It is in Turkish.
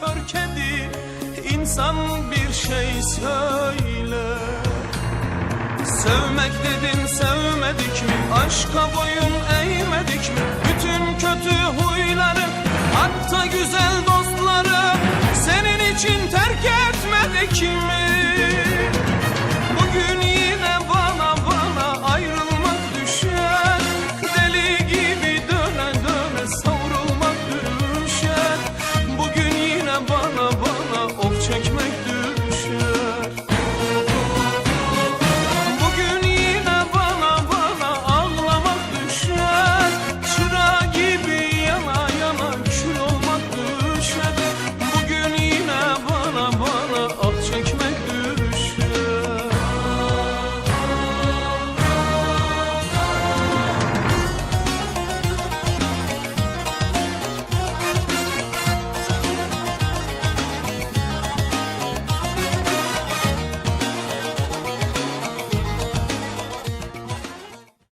kör kedi İnsan bir şey söyle Sevmek dedin sevmedik mi? Aşka boyun eğmedik mi? Bütün kötü huyları hatta güzel dostları Senin için terk etmedik mi?